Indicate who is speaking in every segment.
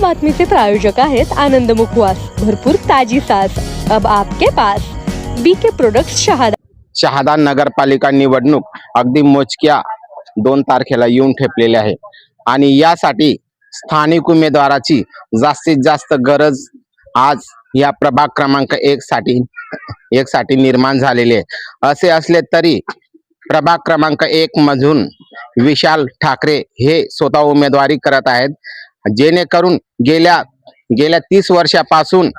Speaker 1: बातमीचे प्रायोजक आहेत आनंद मुखवास. भरपूर ताजी सास. अब आपके पास. बीके प्रोडक्ट शहादा
Speaker 2: शहादा नगरपालिका निवडणूक अगदी मोजक्या दोन तारखेला येऊन ठेपलेली आहे. आणि यासाठी स्थानिक उमेदवाराची जास्तीत जास्त गरज आज या प्रभाग क्रमांक एक साठी एक साठी निर्माण झालेली आहे. असे असले तरी प्रभाग क्रमांक एक मधून विशाल ठाकरे हे स्वतः उमेदवारी करत आहेत. जेणेकरून गेल्या गेल्या तीस वर्षापासून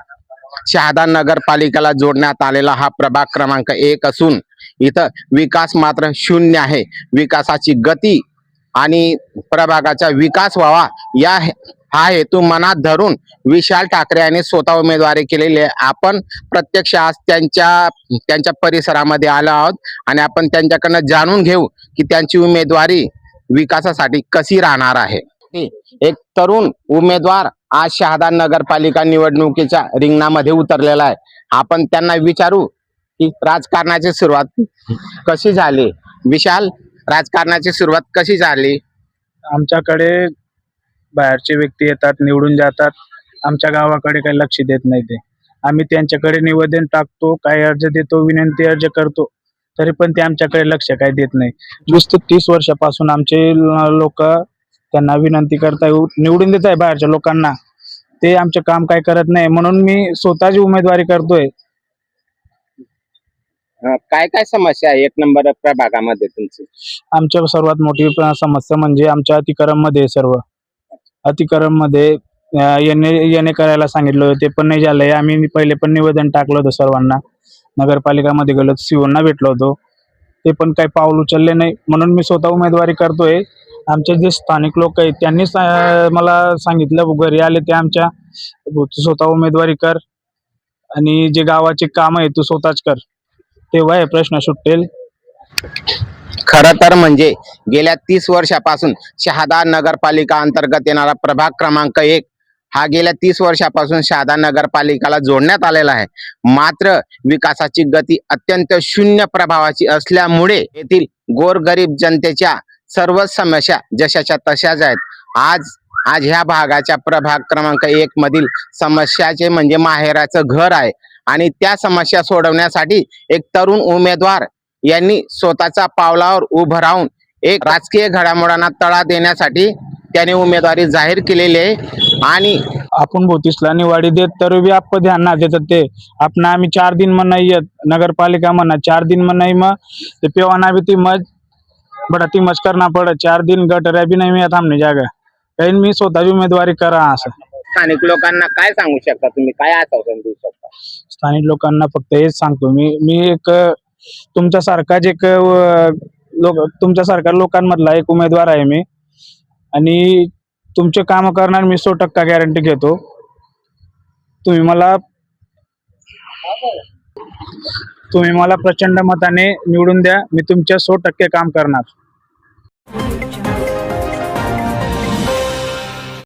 Speaker 2: शहादा नगरपालिकेला जोडण्यात आलेला हा प्रभाग क्रमांक एक असून इथं विकास मात्र शून्य आहे. विकासाची गती आणि प्रभागाचा विकास व्हावा या हा हेतू मनात धरून विशाल ठाकरे यांनी स्वतः उमेदवारी केलेली आहे. आपण प्रत्यक्ष आज त्यांच्या त्यांच्या परिसरामध्ये आलो आहोत आणि आपण त्यांच्याकडनं जाणून घेऊ की त्यांची उमेदवारी विकासासाठी कशी राहणार आहे. एक तरुण उमेदवार आज शहादा नगरपालिका निवडणुकीच्या रिंगणामध्ये उतरलेला आहे. आपण त्यांना विचारू की राजकारणाची सुरुवात कशी झाली? विशाल राजकारणाची सुरुवात कशी झाली?
Speaker 3: आमच्याकडे बाहेरचे व्यक्ती येतात निवडून जातात. आमच्या गावाकडे काही लक्ष देत नाही ते. आम्ही त्यांच्याकडे निवेदन टाकतो काही अर्ज देतो विनंती अर्ज करतो. तरी पण ते आमच्याकडे लक्ष काही देत नाही. वीस ते तीस वर्षापासून आमचे लोक त्यांना विनंती करताय निवडून देत आहे बाहेरच्या लोकांना. ते आमचे काम काय करत नाही. म्हणून मी स्वतःची उमेदवारी करतोय.
Speaker 2: काय काय समस्या आहे? एक नंबर प्रभागामध्ये तुमची.
Speaker 3: आमच्या सर्वात मोठी समस्या म्हणजे आमच्या अतिक्रममध्ये सर्व. अतिक्रममध्ये येणे येणे करायला सांगितलं होतं. ते पण नाही झालंय आम्ही पहिले पण निवेदन टाकलं होतं सर्वांना. नगरपालिकामध्ये गेलो सीओना भेटलो होतो. ते पण काही पाऊल उचलले नाही. म्हणून मी स्वतः उमेदवारी करतोय. आमचे जे स्थानिक लोक आहेत त्यांनी मला सांगितलं घरी आले ते आमच्या तू स्वतः उमेदवारी कर आणि जे गावाचे काम आहे तू स्वतःच कर. तेव्हा हे प्रश्न सुटेल
Speaker 2: खर तर म्हणजे गेल्या तीस वर्षापासून शहादा नगरपालिका अंतर्गत येणारा प्रभाग क्रमांक एक हा गेल्या तीस वर्षापासून शहादा नगरपालिकाला जोडण्यात आलेला आहे. मात्र विकासाची गती अत्यंत शून्य प्रभावाची असल्यामुळे येथील गोरगरीब जनतेच्या सर्वच समस्या जशाच्या तशाच आहेत. आज आज ह्या भागाच्या प्रभाग क्रमांक एक मधील समस्याचे म्हणजे माहेराचं घर आहे. आणि त्या समस्या सोडवण्यासाठी एक तरुण उमेदवार यांनी स्वतःच्या पावलावर उभं राहून एक राजकीय घडामोडांना तळा देण्यासाठी त्याने उमेदवारी जाहीर केलेली आहे. आणि
Speaker 3: आपण भोतीसला निवाडी देत तर भी आप ध्यान ना देतात ते. आपण आम्ही चार दिन में नहीं येत नगरपालिका म्हणा चार दिन में नाही मग ते पेवाना भी ती मग बड़ा मज करना पड़े चार दिन गटर भी नहीं मिळत हमने जागा काही मी स्वतःची उमेदवारी करा असं
Speaker 2: स्थानिक लोकांना काय सांगू शकता तुम्ही? काय आश्वासन देऊ शकता?
Speaker 3: स्थानिक लोकांना फक्त हेच सांगतो मी मी एक अ, तुमच्यासारखाच एक अ, लोक तुमच्यासारख्या लोकांमधला एक उमेदवार आहे मी. आणि तुमचे काम करणार मी सो टक्का गॅरंटी घेतो. तुम्ही मला तुम्ही मला प्रचंड मताने निवडून द्या मी तुमच्या सो टक्के काम करणार. thank you